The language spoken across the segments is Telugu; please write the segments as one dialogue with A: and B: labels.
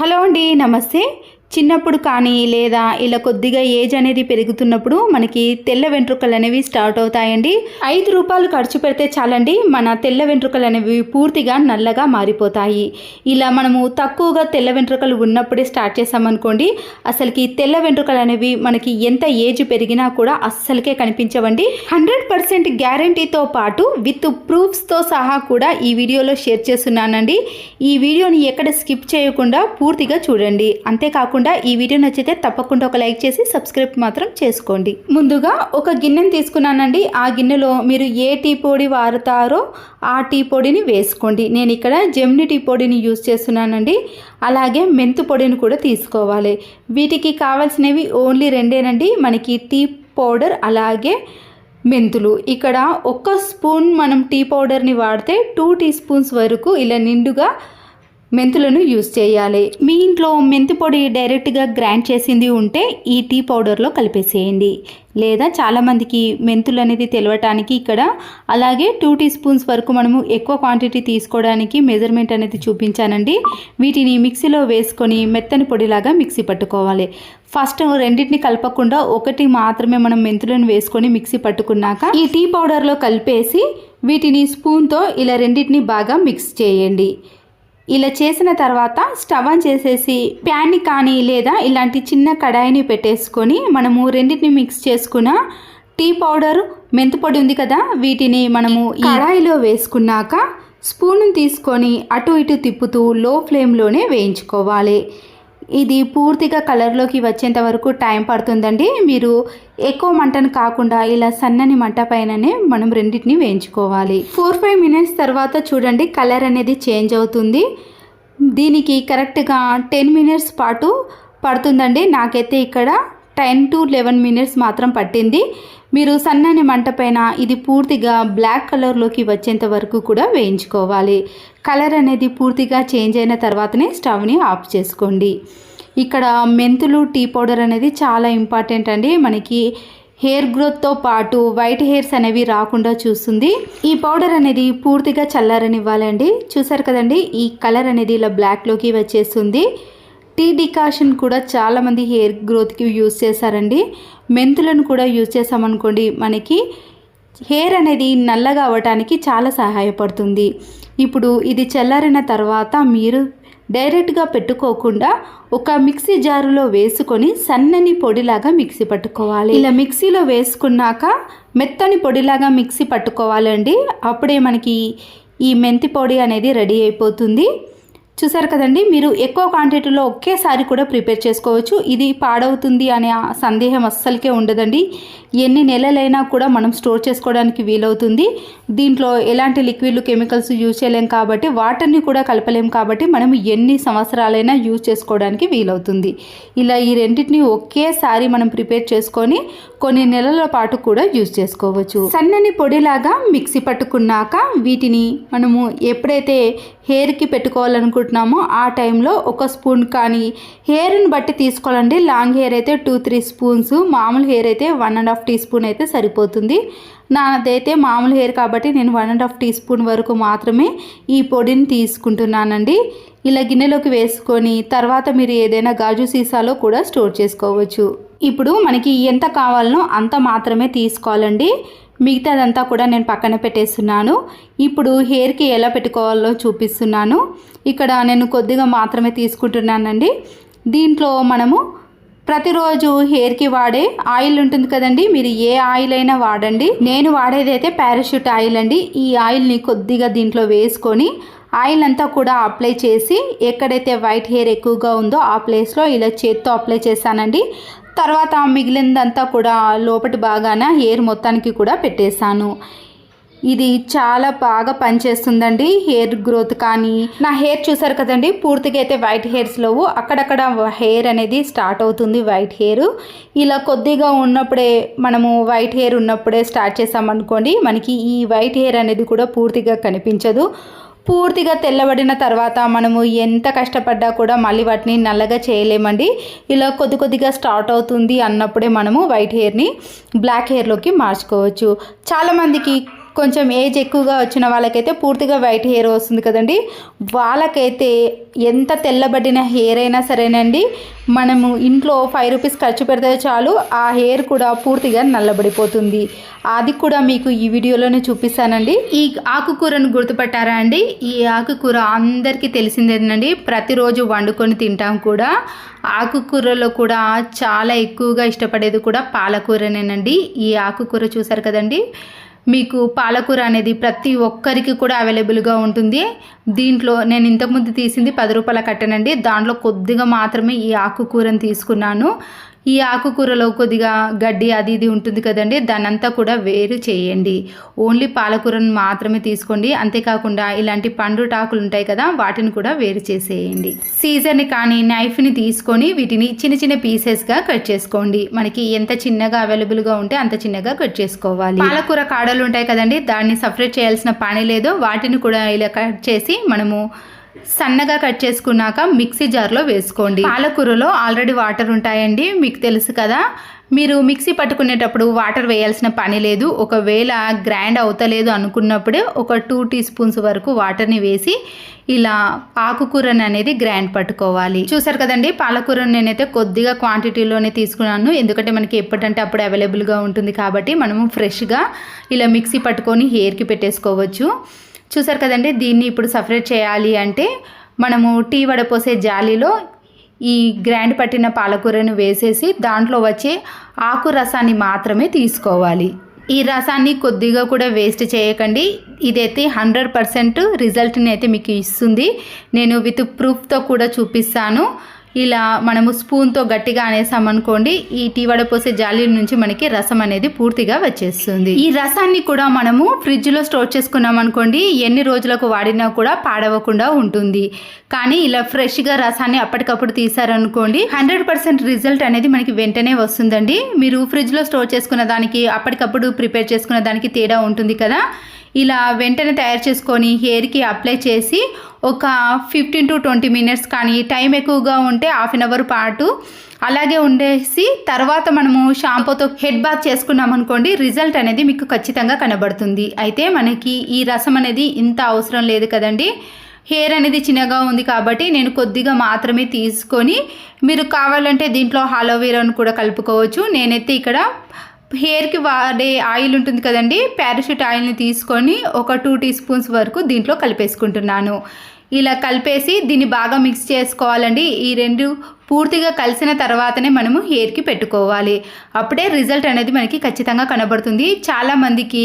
A: హలో అండి నమస్తే. చిన్నప్పుడు కానీ లేదా ఇలా కొద్దిగా ఏజ్ అనేది పెరుగుతున్నప్పుడు మనకి తెల్ల వెంట్రుకలు అనేవి స్టార్ట్ అవుతాయండి. ఐదు రూపాయలు ఖర్చు పెడితే చాలండి. మన తెల్ల వెంట్రుకలు అనేవి పూర్తిగా నల్లగా మారిపోతాయి. ఇలా మనము తక్కువగా తెల్ల వెంట్రుకలు ఉన్నప్పుడే స్టార్ట్ చేసామనుకోండి అసలుకి తెల్ల వెంట్రుకలు అనేవి మనకి ఎంత ఏజ్ పెరిగినా కూడా అస్సలకే కనిపించవండి. హండ్రెడ్ పర్సెంట్ గ్యారంటీతో పాటు విత్ ప్రూఫ్స్తో సహా కూడా ఈ వీడియోలో షేర్ చేస్తున్నానండి. ఈ వీడియోని ఎక్కడ స్కిప్ చేయకుండా పూర్తిగా చూడండి. అంతేకాకుండా కాకుండా ఈ వీడియో నచ్చితే తప్పకుండా ఒక లైక్ చేసి సబ్స్క్రైబ్ మాత్రం చేసుకోండి. ముందుగా ఒక గిన్నెను తీసుకున్నానండి. ఆ గిన్నెలో మీరు ఏ టీ పొడి వారుతారో ఆ టీ పొడిని వేసుకోండి. నేను ఇక్కడ జెమ్ని టీ పొడిని యూజ్ చేస్తున్నానండి. అలాగే మెంతు పొడిని కూడా తీసుకోవాలి. వీటికి కావాల్సినవి ఓన్లీ రెండేనండి. మనకి టీ పౌడర్ అలాగే మెంతులు. ఇక్కడ ఒక్క స్పూన్ మనం టీ పౌడర్ని వాడితే టూ టీ స్పూన్స్ వరకు ఇలా నిండుగా మెంతులను యూజ్ చేయాలి. మీ ఇంట్లో మెంతి పొడి డైరెక్ట్గా గ్రైండ్ చేసింది ఉంటే ఈ టీ పౌడర్లో కలిపేసేయండి. లేదా చాలామందికి మెంతులు అనేది తెలవటానికి ఇక్కడ అలాగే టూ టీ స్పూన్స్ వరకు మనము ఎక్కువ క్వాంటిటీ తీసుకోవడానికి మెజర్మెంట్ అనేది చూపించానండి. వీటిని మిక్సీలో వేసుకొని మెత్తని పొడిలాగా మిక్సీ పట్టుకోవాలి. ఫస్ట్ రెండింటిని కలపకుండా ఒకటి మాత్రమే మనం మెంతులను వేసుకొని మిక్సీ పట్టుకున్నాక ఈ టీ పౌడర్లో కలిపేసి వీటిని స్పూన్తో ఇలా రెండింటిని బాగా మిక్స్ చేయండి. ఇలా చేసిన తర్వాత స్టవ్ ఆన్ చేసేసి ప్యాన్ని కానీ లేదా ఇలాంటి చిన్న కడాయిని పెట్టేసుకొని మనము రెండింటిని మిక్స్ చేసుకున్న టీ పౌడర్ మెంతిపొడి ఉంది కదా వీటిని మనము ఈ కడాయిలో వేసుకున్నాక స్పూన్ తీసుకొని అటు ఇటు తిప్పుతూ లో ఫ్లేమ్లోనే వేయించుకోవాలి. ఇది పూర్తిగా కలర్లోకి వచ్చేంత వరకు టైం పడుతుందండి. మీరు ఎక్కువ మంటను కాకుండా ఇలా సన్నని మంట పైననే మనం రెండింటిని వేయించుకోవాలి. ఫోర్ ఫైవ్ మినిట్స్ తర్వాత చూడండి కలర్ అనేది చేంజ్ అవుతుంది. దీనికి కరెక్ట్గా టెన్ మినిట్స్ పాటు పడుతుందండి. నాకైతే ఇక్కడ టెన్ టు లెవెన్ మినిట్స్ మాత్రం పట్టింది. మీరు సన్నని మంట పైన ఇది పూర్తిగా బ్లాక్ కలర్లోకి వచ్చేంత వరకు కూడా వేయించుకోవాలి. కలర్ అనేది పూర్తిగా చేంజ్ అయిన తర్వాతనే స్టవ్ని ఆఫ్ చేసుకోండి. ఇక్కడ మెంతులు టీ పౌడర్ అనేది చాలా ఇంపార్టెంట్ అండి. మనకి హెయిర్ గ్రోత్తో పాటు వైట్ హెయిర్స్ అనేవి రాకుండా చూస్తుంది. ఈ పౌడర్ అనేది పూర్తిగా చల్లారనివ్వాలండి. చూసారు కదండి ఈ కలర్ అనేది ఇలా బ్లాక్లోకి వచ్చేస్తుంది. టీ డికాషన్ కూడా చాలామంది హెయిర్ గ్రోత్కి యూజ్ చేశారండి. మెంతులను కూడా యూజ్ చేసామనుకోండి మనకి హెయిర్ అనేది నల్లగా అవ్వటానికి చాలా సహాయపడుతుంది. ఇప్పుడు ఇది చల్లారిన తర్వాత మీరు డైరెక్ట్గా పెట్టుకోకుండా ఒక మిక్సీ జారులో వేసుకొని సన్నని పొడిలాగా మిక్సీ పట్టుకోవాలి. ఇలా మిక్సీలో వేసుకున్నాక మెత్తని పొడిలాగా మిక్సీ పట్టుకోవాలండి. అప్పుడే మనకి ఈ మెంతి పొడి అనేది రెడీ అయిపోతుంది. చూసారు కదండి మీరు ఎక్కువ క్వాంటిటీలో ఒకేసారి కూడా ప్రిపేర్ చేసుకోవచ్చు. ఇది పాడవుతుంది అనే ఆ సందేహం అస్సలకే ఉండదండి. ఎన్ని నెలలైనా కూడా మనం స్టోర్ చేసుకోవడానికి వీలవుతుంది. దీంట్లో ఎలాంటి లిక్విడ్లు కెమికల్స్ యూజ్ చేయలేం కాబట్టి వాటర్ని కూడా కలపలేం కాబట్టి మనం ఎన్ని సంవత్సరాలైనా యూజ్ చేసుకోవడానికి వీలవుతుంది. ఇలా ఈ రెండింటిని ఒకేసారి మనం ప్రిపేర్ చేసుకొని కొన్ని నెలల పాటు కూడా యూజ్ చేసుకోవచ్చు. సన్నని పొడిలాగా మిక్సీ పట్టుకున్నాక వీటిని మనము ఎప్పుడైతే హెయిర్కి పెట్టుకోవాలనుకుంటున్నామో ఆ టైంలో ఒక స్పూన్ కానీ హెయిర్ని బట్టి తీసుకోవాలండి. లాంగ్ హెయిర్ అయితే టూ త్రీ స్పూన్స్ మామూలు హెయిర్ అయితే one and half teaspoon అయితే సరిపోతుంది. నాదైతే మామూలు హెయిర్ కాబట్టి నేను one and half teaspoon వరకు మాత్రమే ఈ పొడిని తీసుకుంటున్నానండి. ఇలా గిన్నెలోకి వేసుకొని తర్వాత మీరు ఏదైనా గాజు సీసాలో కూడా స్టోర్ చేసుకోవచ్చు. ఇప్పుడు మనకి ఎంత కావాలనో అంత మాత్రమే తీసుకోవాలండి. మిగతాదంతా కూడా నేను పక్కన పెట్టేస్తున్నాను. ఇప్పుడు హెయిర్కి ఎలా పెట్టుకోవాలో చూపిస్తున్నాను. ఇక్కడ నేను కొద్దిగా మాత్రమే తీసుకుంటున్నానండి. దీంట్లో మనము ప్రతిరోజు హెయిర్కి వాడే ఆయిల్ ఉంటుంది కదండి మీరు ఏ ఆయిల్ అయినా వాడండి. నేను వాడేది అయితే పారాషూట్ ఆయిల్ అండి ఈ ఆయిల్ని కొద్దిగా దీంట్లో వేసుకొని ఆయిల్ అంతా కూడా అప్లై చేసి ఎక్కడైతే వైట్ హెయిర్ ఎక్కువగా ఉందో ఆ ప్లేస్లో ఇలా చేత్తో అప్లై చేశానండి. తర్వాత మిగిలిందంతా కూడా లోపటి బాగాన హెయిర్ మొత్తానికి కూడా పెట్టేశాను. ఇది చాలా బాగా పనిచేస్తుందండి హెయిర్ గ్రోత్ కానీ. నా హెయిర్ చూసారు కదండి పూర్తిగా అయితే వైట్ హెయిర్స్ లేవు. అక్కడక్కడ హెయిర్ అనేది స్టార్ట్ అవుతుంది వైట్ హెయిర్. ఇలా కొద్దిగా ఉన్నప్పుడే మనము వైట్ హెయిర్ ఉన్నప్పుడే స్టార్ట్ చేసామనుకోండి మనకి ఈ వైట్ హెయిర్ అనేది కూడా పూర్తిగా కనిపించదు. పూర్తిగా తెల్లబడిన తర్వాత మనము ఎంత కష్టపడ్డా కూడా మళ్ళీ వాటిని నల్లగా చేయలేమండి. ఇలా కొద్ది కొద్దిగా స్టార్ట్ అవుతుంది అన్నప్పుడే మనము వైట్ హెయిర్ని బ్లాక్ హెయిర్లోకి మార్చుకోవచ్చు. చాలామందికి కొంచెం ఏజ్ ఎక్కువగా వచ్చిన వాళ్ళకైతే పూర్తిగా వైట్ హెయిర్ వస్తుంది కదండి. వాళ్ళకైతే ఎంత తెల్లబడిన హెయిర్ అయినా సరేనండి. మనము ఇంట్లో ఫైవ్ రూపీస్ ఖర్చు పెడితే చాలు ఆ హెయిర్ కూడా పూర్తిగా నల్లబడిపోతుంది. అది కూడా మీకు ఈ వీడియోలోనే చూపిస్తానండి. ఈ ఆకుకూరను గుర్తుపట్టారా అండి? ఈ ఆకుకూర అందరికీ తెలిసిందేనండి ప్రతిరోజు వండుకొని తింటాం కూడా. ఆకుకూరలో కూడా చాలా ఎక్కువగా ఇష్టపడేది కూడా పాలకూరనేనండి. ఈ ఆకుకూర చూసారు కదండి? మీకు పాలకూర అనేది ప్రతి ఒక్కరికి కూడా అవైలబుల్గా ఉంటుంది. దీంట్లో నేను ఇంతకుముందు తీసింది పది రూపాయల కట్టనండి. దాంట్లో కొద్దిగా మాత్రమే ఈ ఆకుకూరను తీసుకున్నాను. ఈ ఆకుకూరలో కొద్దిగా గడ్డి అది ఇది ఉంటుంది కదండి దాన్నంతా కూడా వేరు చేయండి. ఓన్లీ పాలకూరను మాత్రమే తీసుకోండి. అంతేకాకుండా ఇలాంటి పండు టాకులు ఉంటాయి కదా వాటిని కూడా వేరు చేసేయండి. సీజర్ని కానీ నైఫ్ని తీసుకొని వీటిని చిన్న చిన్న పీసెస్గా కట్ చేసుకోండి. మనకి ఎంత చిన్నగా అవైలబుల్గా ఉంటే అంత చిన్నగా కట్ చేసుకోవాలి. పాలకూర కాడలు ఉంటాయి కదండి దాన్ని సపరేట్ చేయాల్సిన పని లేదో. వాటిని కూడా ఇలా కట్ చేసి మనము సన్నగా కట్ చేసుకున్నాక మిక్సీ జార్లో వేసుకోండి. పాలకూరలో ఆల్రెడీ వాటర్ ఉంటాయండి మీకు తెలుసు కదా. మీరు మిక్సీ పట్టుకునేటప్పుడు వాటర్ వేయాల్సిన పని లేదు. ఒకవేళ గ్రైండ్ అవుతలేదు అనుకున్నప్పుడే ఒక టూ టీ స్పూన్స్ వరకు వాటర్ని వేసి ఇలా ఆకుకూరని అనేది గ్రైండ్ పట్టుకోవాలి. చూసారు కదండి పాలకూరను నేనైతే కొద్దిగా క్వాంటిటీలోనే తీసుకున్నాను. ఎందుకంటే మనకి ఎప్పుడంటే అప్పుడు అవైలబుల్గా ఉంటుంది కాబట్టి మనము ఫ్రెష్గా ఇలా మిక్సీ పట్టుకొని హెయిర్కి పెట్టేసుకోవచ్చు. చూసారు కదండి దీన్ని ఇప్పుడు సపరేట్ చేయాలి అంటే మనము టీ వడపోసే జాలీలో ఈ గ్రాండ్ పట్టిన పాలకూరను వేసేసి దాంట్లో వచ్చే ఆకు రసాన్ని మాత్రమే తీసుకోవాలి. ఈ రసాన్ని కొద్దిగా కూడా వేస్ట్ చేయకండి. ఇదైతే హండ్రెడ్ పర్సెంట్ రిజల్ట్ని అయితే మీకు ఇస్తుంది. నేను విత్ ప్రూఫ్తో కూడా చూపిస్తాను. ఇలా మనము స్పూన్తో గట్టిగా అనేసామనుకోండి ఈ టీ వడపోసే జాలి నుంచి మనకి రసం అనేది పూర్తిగా వచ్చేస్తుంది. ఈ రసాన్ని కూడా మనము ఫ్రిడ్జ్లో స్టోర్ చేసుకున్నాం అనుకోండి ఎన్ని రోజులకు వాడినా కూడా పాడవకుండా ఉంటుంది. కానీ ఇలా ఫ్రెష్గా రసాన్ని అప్పటికప్పుడు తీసారనుకోండి హండ్రెడ్ పర్సెంట్ రిజల్ట్ అనేది మనకి వెంటనే వస్తుందండి. మీరు ఫ్రిడ్జ్లో స్టోర్ చేసుకున్న దానికి అప్పటికప్పుడు ప్రిపేర్ చేసుకున్న దానికి తేడా ఉంటుంది కదా? ఇలా వెంటనే తయారు చేసుకొని హెయిర్కి అప్లై చేసి ఒక ఫిఫ్టీన్ టు ట్వంటీ మినిట్స్ కానీ టైం ఎక్కువగా ఉంటే హాఫ్ అన్ అవర్ పాటు అలాగే ఉండేసి తర్వాత మనము షాంపూతో హెడ్ బాత్ చేసుకున్నాం అనుకోండి రిజల్ట్ అనేది మీకు ఖచ్చితంగా కనబడుతుంది. అయితే మనకి ఈ రసం అనేది ఇంత అవసరం లేదు కదండి. హెయిర్ అనేది చిన్నగా ఉంది కాబట్టి నేను కొద్దిగా మాత్రమే తీసుకొని మీరు కావాలంటే దీంట్లో హాలోవేరాను కూడా కలుపుకోవచ్చు. నేనైతే ఇక్కడ హెయిర్కి వాడే ఆయిల్ ఉంటుంది కదండి పారాషూట్ ఆయిల్ని తీసుకొని ఒక టూ టీ స్పూన్స్ వరకు దీంట్లో కలిపేసుకుంటున్నాను. ఇలా కలిపేసి దీన్ని బాగా మిక్స్ చేసుకోవాలండి. ఈ రెండు పూర్తిగా కలిసిన తర్వాతనే మనము హెయిర్కి పెట్టుకోవాలి. అప్పుడే రిజల్ట్ అనేది మనకి ఖచ్చితంగా కనబడుతుంది. చాలామందికి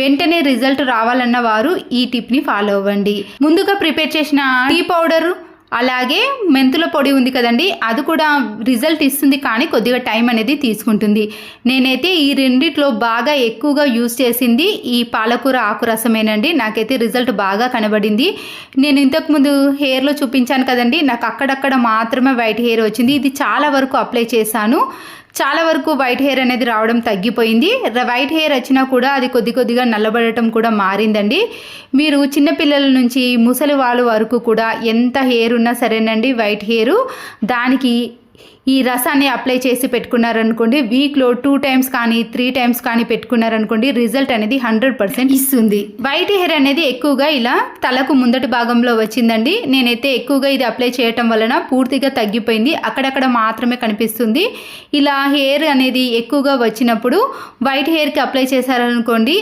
A: వెంటనే రిజల్ట్ రావాలన్న వారు ఈ టిప్ని ఫాలో అవ్వండి. ముందుగా ప్రిపేర్ చేసిన టీ పౌడరు అలాగే మెంతుల పొడి ఉంది కదండి అది కూడా రిజల్ట్ ఇస్తుంది కానీ కొద్దిగా టైం అనేది తీసుకుంటుంది. నేనైతే ఈ రెండిట్లో బాగా ఎక్కువగా యూజ్ చేసింది ఈ పాలకూర ఆకురసమేనండి నాకైతే రిజల్ట్ బాగా కనబడింది. నేను ఇంతకుముందు హెయిర్లో చూపించాను కదండి నాకు అక్కడక్కడ మాత్రమే వైట్ హెయిర్ వచ్చింది. ఇది చాలా వరకు అప్లై చేశాను. చాలా వరకు వైట్ హెయిర్ అనేది రావడం తగ్గిపోయింది. వైట్ హెయిర్ వచ్చినా కూడా అది కొద్ది కొద్దిగా నల్లబడటం కూడా మారిందండి. మీరు చిన్నపిల్లల నుంచి ముసలి వాళ్ళ వరకు కూడా ఎంత హెయిర్ ఉన్నా సరేనండి వైట్ హెయిర్ దానికి ఈ రసాన్ని అప్లై చేసి పెట్టుకున్నారనుకోండి వీక్లో టూ టైమ్స్ కానీ త్రీ టైమ్స్ కానీ పెట్టుకున్నారనుకోండి రిజల్ట్ అనేది హండ్రెడ్ పర్సెంట్ ఇస్తుంది. వైట్ హెయిర్ అనేది ఎక్కువగా ఇలా తలకు ముందటి భాగంలో వచ్చిందండి. నేనైతే ఎక్కువగా ఇది అప్లై చేయటం వలన పూర్తిగా తగ్గిపోయింది. అక్కడక్కడ మాత్రమే కనిపిస్తుంది. ఇలా హెయిర్ అనేది ఎక్కువగా వచ్చినప్పుడు వైట్ హెయిర్కి అప్లై చేశారనుకోండి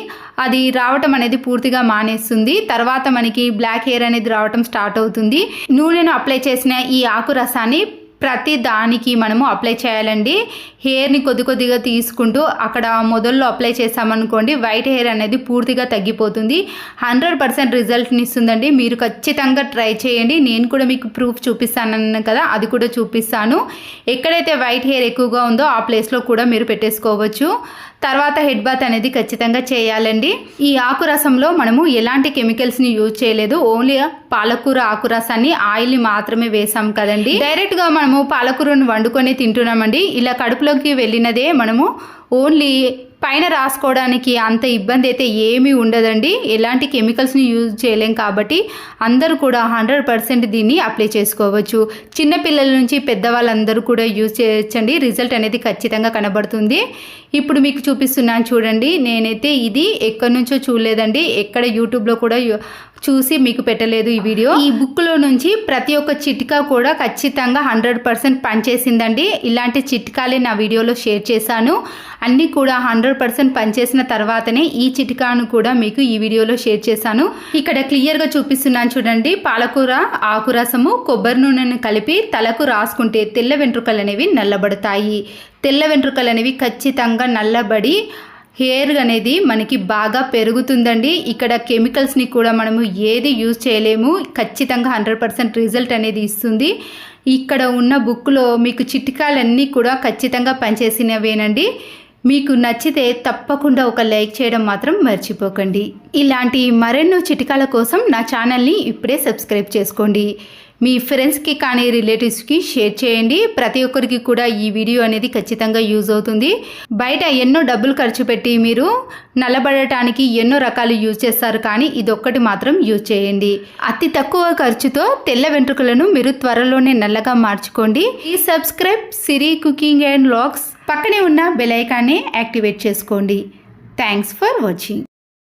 A: అది రావటం అనేది పూర్తిగా మానేస్తుంది. తర్వాత మనకి బ్లాక్ హెయిర్ అనేది రావటం స్టార్ట్ అవుతుంది. నూనెను అప్లై చేసిన ఈ ఆకు రసాన్ని ప్రతి దానికి మనము అప్లై చేయాలండి. హెయిర్ని కొద్ది కొద్దిగా తీసుకుంటూ అక్కడ మొదల్లో అప్లై చేసామనుకోండి వైట్ హెయిర్ అనేది పూర్తిగా తగ్గిపోతుంది. హండ్రెడ్ పర్సెంట్ రిజల్ట్ని ఇస్తుందండి. మీరు ఖచ్చితంగా ట్రై చేయండి. నేను కూడా మీకు ప్రూఫ్ చూపిస్తానన్నాను కదా అది కూడా చూపిస్తాను. ఎక్కడైతే వైట్ హెయిర్ ఎక్కువగా ఉందో ఆ ప్లేస్లో కూడా మీరు పెట్టేసుకోవచ్చు. తర్వాత హెడ్ బాత్ అనేది ఖచ్చితంగా చేయాలండి. ఈ ఆకు రసంలో మనము ఎలాంటి కెమికల్స్ని యూజ్ చేయలేదు. ఓన్లీ పాలకూర ఆకు రసాన్ని ఆయిల్ని మాత్రమే వేసాం కదండి. డైరెక్ట్గా మనము పాలకూరను వండుకొని తింటున్నామండి. ఇలా కడుపులోకి వెళ్ళినదే మనము ఓన్లీ పైన రాసుకోవడానికి అంత ఇబ్బంది అయితే ఏమీ ఉండదండి. ఎలాంటి కెమికల్స్ని యూజ్ చేయలేం కాబట్టి అందరూ కూడా హండ్రెడ్ పర్సెంట్ దీన్ని అప్లై చేసుకోవచ్చు. చిన్నపిల్లల నుంచి పెద్దవాళ్ళందరూ కూడా యూజ్ చేయొచ్చండి. రిజల్ట్ అనేది ఖచ్చితంగా కనబడుతుంది. ఇప్పుడు మీకు చూపిస్తున్నాను చూడండి. నేనైతే ఇది ఎక్కడి నుంచో చూడలేదండి. ఎక్కడ యూట్యూబ్లో కూడా చూసి మీకు పెట్టలేదు ఈ వీడియో. ఈ బుక్లో నుంచి ప్రతి ఒక్క చిట్కా కూడా ఖచ్చితంగా హండ్రెడ్ పర్సెంట్ పనిచేసిందండి. ఇలాంటి చిట్కాలే నా వీడియోలో షేర్ చేశాను. అన్నీ కూడా హండ్రెడ్ పర్సెంట్ పనిచేసిన తర్వాతనే ఈ చిట్కాను కూడా మీకు ఈ వీడియోలో షేర్ చేశాను. ఇక్కడ క్లియర్గా చూపిస్తున్నాను చూడండి. పాలకూర ఆకురసము కొబ్బరి నూనెను కలిపి తలకు రాసుకుంటే తెల్ల వెంట్రుకలు అనేవి నల్లబడతాయి. తెల్ల వెంట్రుకలు అనేవి ఖచ్చితంగా నల్లబడి హెయిర్ అనేది మనకి బాగా పెరుగుతుందండి. ఇక్కడ కెమికల్స్ని కూడా మనము ఏది యూజ్ చేయలేము. ఖచ్చితంగా హండ్రెడ్ పర్సెంట్ రిజల్ట్ అనేది ఇస్తుంది. ఇక్కడ ఉన్న బుక్లో మీకు చిట్కాలన్నీ కూడా ఖచ్చితంగా పనిచేసినవేనండి. మీకు నచ్చితే తప్పకుండా ఒక లైక్ చేయడం మాత్రం మర్చిపోకండి. ఇలాంటి మరెన్నో చిటికాల కోసం నా ఛానల్ని ఇప్పుడే సబ్స్క్రైబ్ చేసుకోండి. మీ ఫ్రెండ్స్కి కానీ రిలేటివ్స్కి షేర్ చేయండి. ప్రతి ఒక్కరికి కూడా ఈ వీడియో అనేది ఖచ్చితంగా యూజ్ అవుతుంది. బయట ఎన్నో డబ్బులు ఖర్చు పెట్టి మీరు నల్లబడటానికి ఎన్నో రకాలు యూజ్ చేస్తారు. కానీ ఇదొక్కటి మాత్రం యూజ్ చేయండి. అతి తక్కువ ఖర్చుతో తెల్ల వెంట్రుకలను మీరు త్వరలోనే నల్లగా మార్చుకోండి. ఈ subscribe Siri cooking and vlogs పక్కనే ఉన్న బెల్ ఐకాన్ని యాక్టివేట్ చేసుకోండి. Thanks for watching.